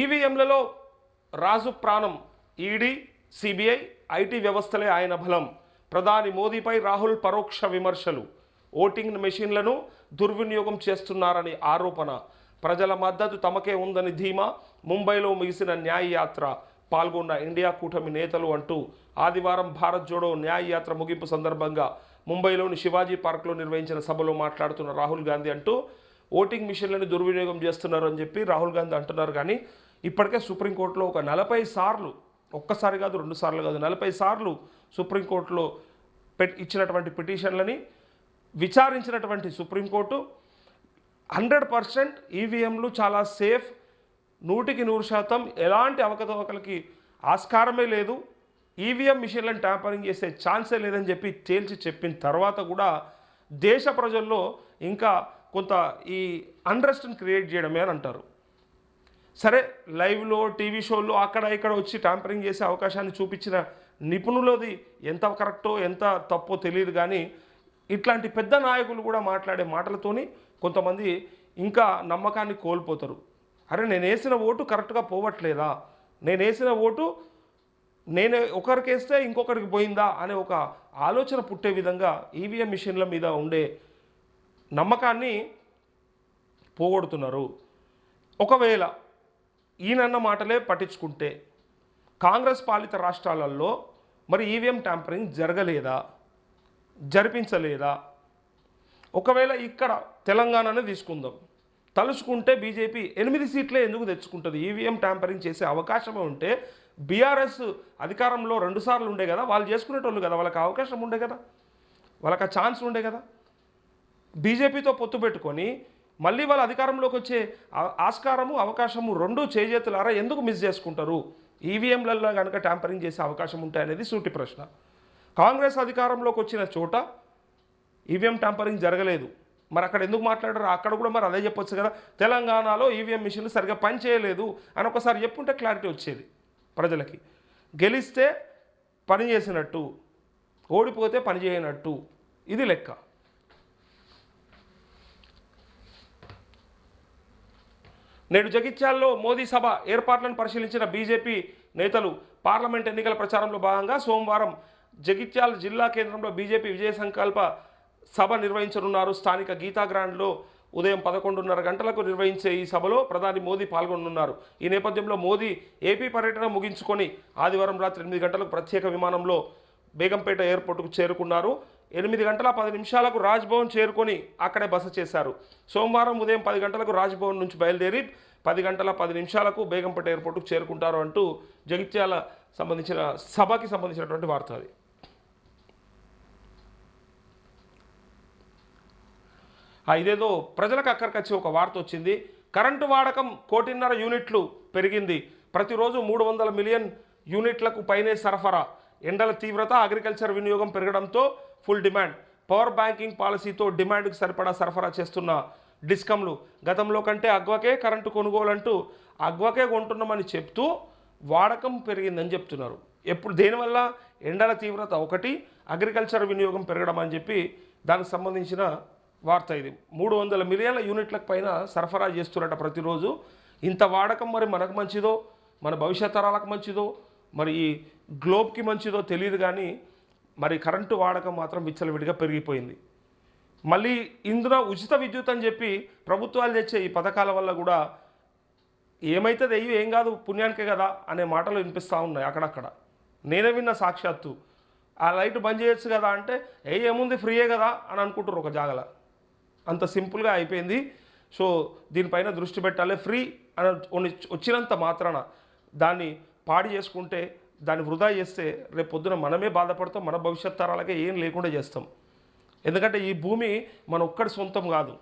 ఈవీఎంలలో రాజు ప్రాణం ED CBI IT వ్యవస్థలే ఆయన బలం. ప్రధాని మోదీపై రాహుల్ పరోక్ష విమర్శలు. ఓటింగ్ మెషిన్లను దుర్వినియోగం చేస్తున్నారని ఆరోపణ. ప్రజల మద్దతు తమకే ఉందని ధీమా ముంబైలో ముగిసిన న్యాయయాత్ర. పాల్గొన్న ఇండియా కూటమి నేతలు అంటూ ఆదివారం భారత్ జోడో న్యాయయాత్ర ముగింపు సందర్భంగా ముంబైలోని శివాజీ పార్క్లో నిర్వహించిన సభలో మాట్లాడుతున్న రాహుల్ గాంధీ అంటూ ఓటింగ్ మిషన్లను దుర్వినియోగం చేస్తున్నారు అని చెప్పి రాహుల్ గాంధీ అంటున్నారు. కానీ ఇప్పటికే సుప్రీంకోర్టులో ఒక నలభై సార్లు ఒక్కసారి కాదు రెండు సార్లు కాదు నలభై సార్లు సుప్రీంకోర్టులో పెట్ ఇచ్చినటువంటి పిటిషన్లని విచారించినటువంటి సుప్రీంకోర్టు హండ్రెడ్ పర్సెంట్ ఈవీఎంలు చాలా సేఫ్ నూటికి నూరు శాతం ఎలాంటి అవకతవకలకి ఆస్కారమే లేదు. ఈవీఎం మిషన్లను ట్యాంపరింగ్ చేసే ఛాన్సే లేదని చెప్పి తేల్చి చెప్పిన తర్వాత కూడా దేశ ప్రజల్లో ఇంకా కొంత ఈ అండర్స్టాండ్ క్రియేట్ చేయడమే అని అంటారు. సరే లైవ్లో టీవీ షోల్లో అక్కడ ఇక్కడ వచ్చి ట్యాంపరింగ్ చేసే అవకాశాన్ని చూపించిన నిపుణులది ఎంత కరెక్టో ఎంత తప్పో తెలియదు కానీ ఇట్లాంటి పెద్ద నాయకులు కూడా మాట్లాడే మాటలతోని కొంతమంది ఇంకా నమ్మకాన్ని కోల్పోతారు. అరే నేను వేసిన ఓటు కరెక్ట్గా పోవట్లేదా? నేను వేసిన ఓటు నేను ఒకరికి వేస్తే ఇంకొకరికి పోయిందా? అనే ఒక ఆలోచన పుట్టే విధంగా ఈవీఎం మిషన్ల మీద ఉండే నమ్మకాన్ని పోగొడుతున్నారు. ఒకవేళ ఈయనన్న మాటలే పట్టించుకుంటే కాంగ్రెస్ పాలిత రాష్ట్రాలలో మరి ఈవీఎం ట్యాంపరింగ్ జరగలేదా? జరిపించలేదా? ఒకవేళ ఇక్కడ తెలంగాణనే తీసుకుందాం. తలుచుకుంటే బీజేపీ ఎనిమిది సీట్లే ఎందుకు తెచ్చుకుంటుంది? ఈవీఎం ట్యాంపరింగ్ చేసే అవకాశమే ఉంటే బీఆర్ఎస్ అధికారంలో రెండుసార్లు ఉండే కదా వాళ్ళు చేసుకునేటోళ్ళు కదా వాళ్ళకి అవకాశం ఉండే కదా వాళ్ళకి ఆ ఛాన్స్ ఉండే కదా. బీజేపీతో పొత్తు పెట్టుకొని మళ్ళీ వాళ్ళ అధికారంలోకి వచ్చే ఆస్కారము అవకాశము రెండు చేజేతులారా ఎందుకు మిస్ చేసుకుంటారు? ఈవీఎంలలో కనుక ట్యాంపరింగ్ చేసే అవకాశం ఉంటాయనేది సూటి ప్రశ్న. కాంగ్రెస్ అధికారంలోకి వచ్చిన చోట ఈవీఎం ట్యాంపరింగ్ జరగలేదు. మరి అక్కడ ఎందుకు మాట్లాడారు? అక్కడ కూడా మరి అదే చెప్పొచ్చు కదా. తెలంగాణలో ఈవీఎం మిషన్లు సరిగ్గా పని చేయలేదు అని ఒకసారి చెప్పుంటే క్లారిటీ వచ్చేది ప్రజలకి. గెలిస్తే పని చేసినట్టు ఓడిపోతే పని చేయనట్టు. ఇది లెక్క. నేడు జగిత్యాల్లో మోదీ సభ ఏర్పాట్లను పరిశీలించిన బీజేపీ నేతలు పార్లమెంట్ ఎన్నికల ప్రచారంలో భాగంగా సోమవారం జగిత్యాల జిల్లా కేంద్రంలో బీజేపీ విజయ సంకల్ప సభ నిర్వహించనున్నారు. స్థానిక గీతా గ్రాండ్లో ఉదయం పదకొండున్నర గంటలకు నిర్వహించే ఈ సభలో ప్రధాని మోదీ పాల్గొనున్నారు ఈ నేపథ్యంలో మోదీ ఏపీ పర్యటన ముగించుకొని ఆదివారం రాత్రి ఎనిమిది గంటలకు ప్రత్యేక విమానంలో బేగంపేట ఎయిర్పోర్టుకు చేరుకున్నారు. ఎనిమిది గంటల పది నిమిషాలకు రాజ్భవన్ చేరుకొని అక్కడే బస చేశారు. సోమవారం ఉదయం పది గంటలకు రాజ్భవన్ నుంచి బయలుదేరి పది గంటల పది నిమిషాలకు బేగంపేట ఎయిర్పోర్టుకు చేరుకుంటారు అంటూ జగిత్యాల సంబంధించిన సభకి సంబంధించినటువంటి వార్త అది. ఇదేదో ప్రజలకు అక్కడికొచ్చి ఒక వార్త వచ్చింది. కరెంటు వాడకం కోటిన్నర యూనిట్లు పెరిగింది. ప్రతిరోజు మూడు వందల మిలియన్ యూనిట్లకు పైనే సరఫరా. ఎండల తీవ్రత అగ్రికల్చర్ వినియోగం పెరగడంతో ఫుల్ డిమాండ్. పవర్ బ్యాంకింగ్ పాలసీతో డిమాండ్కు సరిపడా సరఫరా చేస్తున్న డిస్కంలు గతంలో కంటే అగ్వకే కరెంటు కొనుగోలు అంటూ అగ్వకే కొంటున్నామని చెప్తూ వాడకం పెరిగిందని చెప్తున్నారు. ఎప్పుడు దేనివల్ల? ఎండల తీవ్రత ఒకటి అగ్రికల్చర్ వినియోగం పెరగడం అని చెప్పి దానికి సంబంధించిన వార్త ఇది. మూడు వందల మిలియన్ల యూనిట్లకు పైన సరఫరా చేస్తున్నట ప్రతిరోజు. ఇంత వాడకం మరి మనకు మంచిదో? మన భవిష్యత్ తరాలకు మంచిదో? మరి ఈ గ్లోబ్కి మంచిదో తెలియదు కానీ మరి కరెంటు వాడకం మాత్రం విచ్చలవిడిగా పెరిగిపోయింది. మళ్ళీ ఇందులో ఉచిత విద్యుత్ అని చెప్పి ప్రభుత్వాలు తెచ్చే ఈ పథకాల వల్ల కూడా ఏమైతుంది అయ్యి ఏం కాదు పుణ్యానికే కదా అనే మాటలు వినిపిస్తూ ఉన్నాయి అక్కడక్కడ. నేనే విన్న సాక్షాత్తు. ఆ లైట్ బంద్ చేయొచ్చు కదా అంటే ఏ ఏముంది ఫ్రీయే కదా అని అనుకుంటారు ఒక జాగల. అంత సింపుల్గా అయిపోయింది. సో దీనిపైన దృష్టి పెట్టాలి. ఫ్రీ అని వచ్చినంత మాత్రాన దాన్ని పాడి చేసుకుంటే దాన్ని వృధా చేస్తే రేపు పొద్దున మనమే బాధపడతాం మన భవిష్యత్ తరాలకే ఏం లేకుండా చేస్తాం. ఎందుకంటే ఈ భూమి మన ఒక్కడి సొంతం కాదు.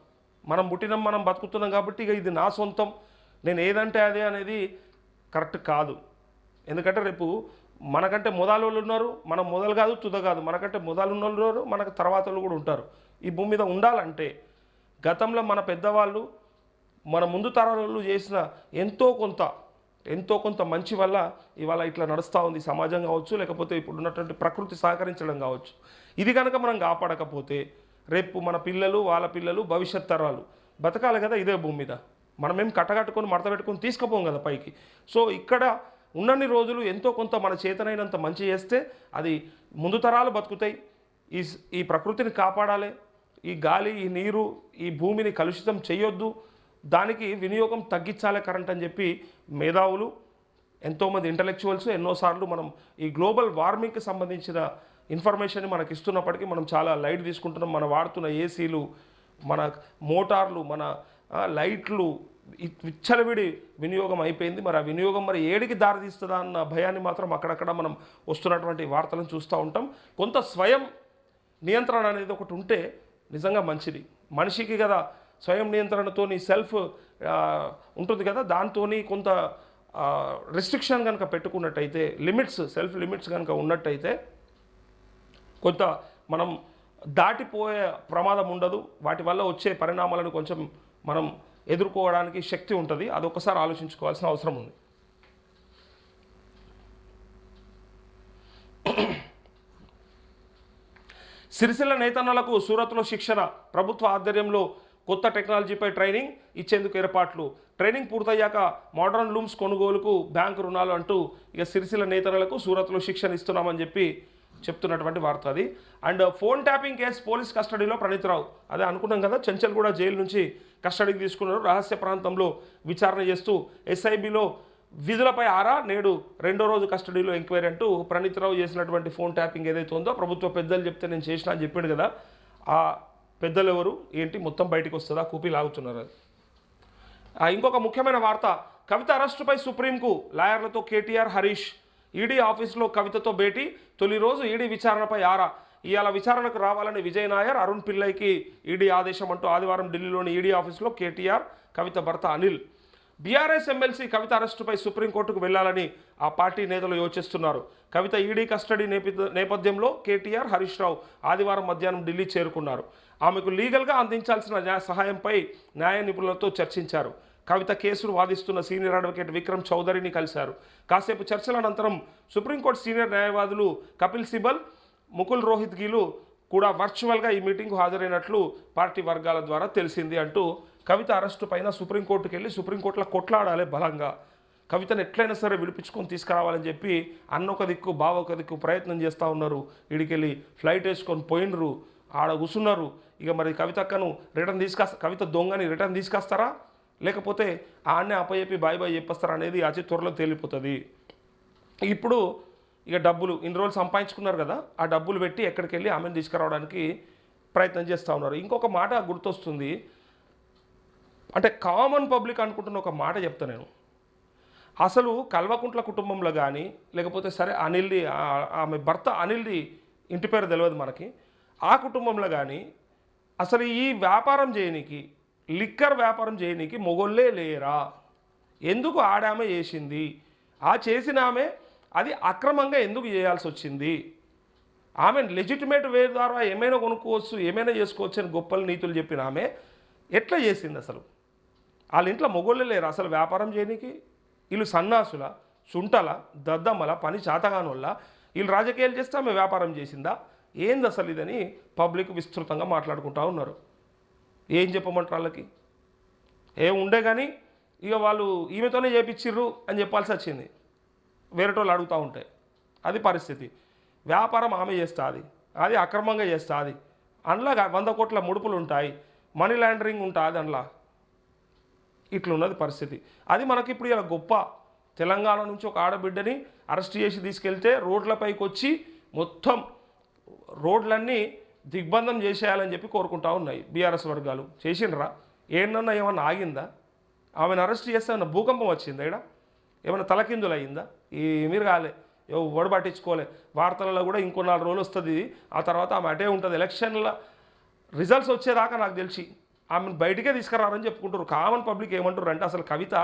మనం పుట్టినాం మనం బతుకుతున్నాం కాబట్టి ఇక ఇది నా సొంతం. నేను ఏదంటే అదే అనేది కరెక్ట్ కాదు. ఎందుకంటే రేపు మనకంటే మొదలు వాళ్ళు ఉన్నారు మనం మొదలు కాదు తుద కాదు. మనకంటే మొదలు ఉన్న వాళ్ళు ఉన్నారు మనకు తర్వాత వాళ్ళు కూడా ఉంటారు. ఈ భూమి మీద ఉండాలంటే గతంలో మన పెద్దవాళ్ళు మన ముందు తరాలు చేసిన ఎంతో కొంత ఎంతో కొంత మంచి వల్ల ఇవాళ ఇట్లా నడుస్తూ ఉంది సమాజం కావచ్చు లేకపోతే ఇప్పుడు ఉన్నటువంటి ప్రకృతి సహకరించడం కావచ్చు. ఇది కనుక మనం కాపాడకపోతే రేపు మన పిల్లలు వాళ్ళ పిల్లలు భవిష్యత్ తరాలు బతకాలి కదా ఇదే భూమి మీద. మనమేం కట్టగట్టుకొని మడత పెట్టుకొని తీసుకుపోం కదా పైకి. సో ఇక్కడ ఉన్నన్ని రోజులు ఎంతో కొంత మన చేతనైనంత మంచి చేస్తే అది ముందు తరాలు బతుకుతాయి. ఈ స్- ఈ ప్రకృతిని కాపాడాలి. ఈ గాలి ఈ నీరు ఈ భూమిని కలుషితం చేయొద్దు. దానికి వినియోగం తగ్గించాలి కరెంట్ అని చెప్పి మేధావులు ఎంతోమంది ఇంటలెక్చువల్స్ ఎన్నోసార్లు మనం ఈ గ్లోబల్ వార్మింగ్కి సంబంధించిన ఇన్ఫర్మేషన్ మనకి ఇస్తున్నప్పటికీ మనం చాలా లైట్ తీసుకుంటున్నాం. మనం వాడుతున్న ఏసీలు మన మోటార్లు మన లైట్లు విచ్చలవిడి వినియోగం అయిపోయింది. మరి ఆ వినియోగం మరి ఏడికి దారితీస్తుందా అన్న భయాన్ని మాత్రం అక్కడక్కడ మనం వస్తున్నటువంటి వార్తలను చూస్తూ ఉంటాం. కొంత స్వయం నియంత్రణ అనేది ఒకటి ఉంటే నిజంగా మంచిది. మనిషికి కదా స్వయం నియంత్రణతోని సెల్ఫ్ ఉంటుంది కదా? దాంతోని కొంత రెస్ట్రిక్షన్ కనుక పెట్టుకున్నట్టయితే లిమిట్స్ సెల్ఫ్ లిమిట్స్ కనుక ఉన్నట్టయితే కొంత మనం దాటిపోయే ప్రమాదం ఉండదు. వాటి వల్ల వచ్చే పరిణామాలను కొంచెం మనం ఎదుర్కోవడానికి శక్తి ఉంటుంది. అదొకసారి ఆలోచించుకోవాల్సిన అవసరం ఉంది. సిరిసిల్ల నేతన్నలకు సూరత్లో శిక్షణ ప్రభుత్వ ఆధ్వర్యంలో కొత్త టెక్నాలజీపై ట్రైనింగ్ ఇచ్చేందుకు ఏర్పాట్లు. ట్రైనింగ్ పూర్తయ్యాక మోడర్న్ లూమ్స్ కొనుగోలుకు బ్యాంకు రుణాలు అంటూ ఇక సిరిసిల నేతలకు సూరత్లో శిక్షణ ఇస్తున్నామని చెప్పి చెప్తున్నటువంటి వార్త అది. And phone tapping case police కస్టడీలో ప్రణీత్రావు. అదే అనుకున్నాం కదా చెంచల్గూడ జైలు నుంచి కస్టడీకి తీసుకున్నారు. రహస్య ప్రాంతంలో విచారణ చేస్తూ ఎస్ఐబిలో విధులపై ఆరా నేడు రెండో రోజు కస్టడీలో ఎంక్వైరీ అంటూ ప్రణీత్రావు చేసినటువంటి ఫోన్ ట్యాపింగ్ ఏదైతే ఉందో ప్రభుత్వ పెద్దలు చెప్తే నేను చేసిన అని చెప్పిండు కదా. ఆ పెద్దలు ఎవరు ఏంటి? మొత్తం బయటకు వస్తుందా? కూపీ లాగుతున్నారు అది. ఇంకొక ముఖ్యమైన వార్త. కవిత అరెస్టుపై సుప్రీంకు లాయర్లతో కేటీఆర్ హరీష్ ఈడీ ఆఫీసులో కవితతో భేటీ. తొలి రోజు ఈడీ విచారణపై ఆరా. ఇవాళ విచారణకు రావాలని విజయ్ నాయర్ అరుణ్ పిల్లైకి ఈడీ ఆదేశం అంటూ ఆదివారం ఢిల్లీలోని ఈడీ ఆఫీసులో కేటీఆర్ కవిత భర్త అనిల్ బీఆర్ఎస్ ఎమ్మెల్సీ కవిత అరెస్టుపై సుప్రీంకోర్టుకు వెళ్ళాలని ఆ పార్టీ నేతలు యోచిస్తున్నారు. కవిత ఈడీ కస్టడీ నేపథ్య నేపథ్యంలో కేటీఆర్ హరీష్ రావు ఆదివారం మధ్యాహ్నం ఢిల్లీ చేరుకున్నారు. ఆమెకు లీగల్గా అందించాల్సిన న్యాయ సహాయంపై న్యాయ నిపుణులతో చర్చించారు. కవిత కేసును వాదిస్తున్న సీనియర్ అడ్వకేట్ విక్రమ్ చౌదరిని కలిశారు. కాసేపు చర్చల అనంతరం సుప్రీంకోర్టు సీనియర్ న్యాయవాదులు కపిల్ సిబల్ ముకుల్ రోహిత్ గీలు కూడా వర్చువల్గా ఈ మీటింగ్కు హాజరైనట్లు పార్టీ వర్గాల ద్వారా తెలిసింది అంటూ కవిత అరెస్టు పైన సుప్రీంకోర్టుకి వెళ్ళి సుప్రీంకోర్టులో కొట్లాడాలి బలంగా. కవితను ఎట్లయినా సరే విడిపించుకొని తీసుకురావాలని చెప్పి అన్న ఒక దిక్కు బావ ఒక దిక్కు ప్రయత్నం చేస్తూ ఉన్నారు. ఇడికెళ్ళి ఫ్లైట్ వేసుకొని పోయినరు ఆడ కూర్చున్నారు ఇక మరి కవితక్కను రిటర్న్ తీసుకొస్తా కవిత దొంగని రిటర్న్ తీసుకొస్తారా? లేకపోతే ఆడనే అప్పచెప్పి బాయ్ బాయ్ చెప్పేస్తారా అనేది అతి త్వరలో తేలిపోతుంది. ఇప్పుడు ఇక డబ్బులు ఇన్ని రోజులు సంపాదించుకున్నారు కదా ఆ డబ్బులు పెట్టి ఎక్కడికి వెళ్ళి ఆమెను తీసుకురావడానికి ప్రయత్నం చేస్తూ ఉన్నారు. ఇంకొక మాట గుర్తొస్తుంది. అంటే కామన్ పబ్లిక్ అనుకుంటున్న ఒక మాట చెప్తా నేను. అసలు కల్వకుంట్ల కుటుంబంలో కానీ లేకపోతే సరే అనిల్ది ఆమె భర్త అనిల్ది ఇంటి పేరు తెలియదు మనకి. ఆ కుటుంబంలో కానీ అసలు ఈ వ్యాపారం చేయనీకి లిక్కర్ వ్యాపారం చేయనీకి మొగోళ్ళే లేరా? ఎందుకు ఆడామె చేసింది? ఆ చేసిన ఆమె అది అక్రమంగా ఎందుకు చేయాల్సి వచ్చింది? ఆమె లెజిటిమేట్ వే ద్వారా ఏమైనా కొనుక్కోవచ్చు ఏమైనా చేసుకోవచ్చు అని గొప్పలు నీతులు చెప్పిన ఆమె ఎట్లా చేసింది అసలు? వాళ్ళ ఇంట్లో మొగోళ్ళు లేరు. అసలు వ్యాపారం చేయడానికి వీళ్ళు సన్నాసుల సుంటల దద్దమ్మల పని చాతగాని వీళ్ళు రాజకీయాలు చేస్తే ఆమె వ్యాపారం చేసిందా? ఏంది అసలు ఇదని పబ్లిక్ విస్తృతంగా మాట్లాడుకుంటా ఉన్నారు. ఏం చెప్పమంటారు వాళ్ళకి? ఏం ఉండే కానీ ఇక వాళ్ళు ఈమెతోనే చేపించిర్రు అని చెప్పాల్సి వచ్చింది. వేరేటోళ్ళు అడుగుతూ ఉంటే. అది పరిస్థితి. వ్యాపారం ఆమె చేస్తుంది అది. అక్రమంగా చేస్తుంది అందులో వంద కోట్ల ముడుపులు ఉంటాయి. మనీ లాండరింగ్ ఉంటుంది అందులో. ఇట్లున్నది పరిస్థితి. అది మనకి ఇప్పుడు ఇలా గొప్ప తెలంగాణ నుంచి ఒక ఆడబిడ్డని అరెస్ట్ చేసి తీసుకెళ్తే రోడ్లపైకి వచ్చి మొత్తం రోడ్లన్నీ దిగ్బంధం చేసేయాలని చెప్పి కోరుకుంటా ఉన్నాయి బీఆర్ఎస్ వర్గాలు. చేసినరా ఏంటన్నా ఏమన్నా ఆగిందా? ఆమెను అరెస్ట్ చేస్తే ఏమన్నా భూకంపం వచ్చిందా ఇక్కడ ఏమైనా తలకిందులు అయిందా ఏమీ మీరు కాలే ఎవడు పట్టించుకోలే. వార్తలలో కూడా ఇంకో నాలుగు రోజులు వస్తుంది. ఆ తర్వాత ఆమె అటే ఉంటుంది. ఎలక్షన్ల రిజల్ట్స్ వచ్చేదాకా నాకు తెలిసి ఆమెను బయటికే తీసుకురారని చెప్పుకుంటారు. కామన్ పబ్లిక్ ఏమంటారు అంటే అసలు కవిత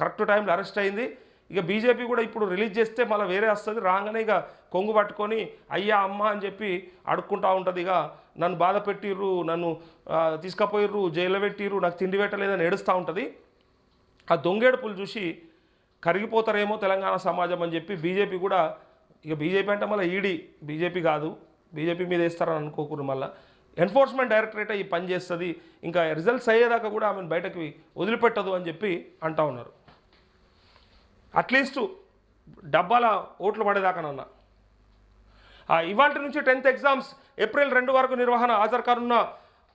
కరెక్ట్ టైంలో అరెస్ట్ అయింది. ఇక బీజేపీ కూడా ఇప్పుడు రిలీజ్ చేస్తే మళ్ళీ వేరే వస్తుంది. రాగానే ఇక కొంగు పట్టుకొని అయ్యా అమ్మ అని చెప్పి అడుక్కుంటా ఉంటుంది. ఇక నన్ను బాధ పెట్టిర్రు నన్ను తీసుకపోయిర్రు తీసుకుపోయిర్రు జైల్లో పెట్టిర్రు నాకు తిండి పెట్టలేదని ఏడుస్తూ ఉంటుంది. ఆ దొంగేడుపులు చూసి కరిగిపోతారేమో తెలంగాణ సమాజం అని చెప్పి బీజేపీ కూడా ఇక బీజేపీ అంటే మళ్ళీ ఈడీ బీజేపీ కాదు. బీజేపీ మీద వేస్తారని అనుకోకూడదు మళ్ళీ. ఎన్ఫోర్స్మెంట్ డైరెక్టరేటే ఈ పని చేస్తుంది. ఇంకా రిజల్ట్స్ అయ్యేదాకా కూడా ఆమెను బయటకి వదిలిపెట్టదు అని చెప్పి అంటా ఉన్నారు. అట్లీస్ట్ డబ్బాల ఓట్లు పడేదాకానన్నా ఇవాళ నుంచి టెన్త్ ఎగ్జామ్స్ ఏప్రిల్ రెండు వరకు నిర్వహణ హాజరు కానున్న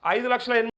ఐదు లక్షల ఎనిమిది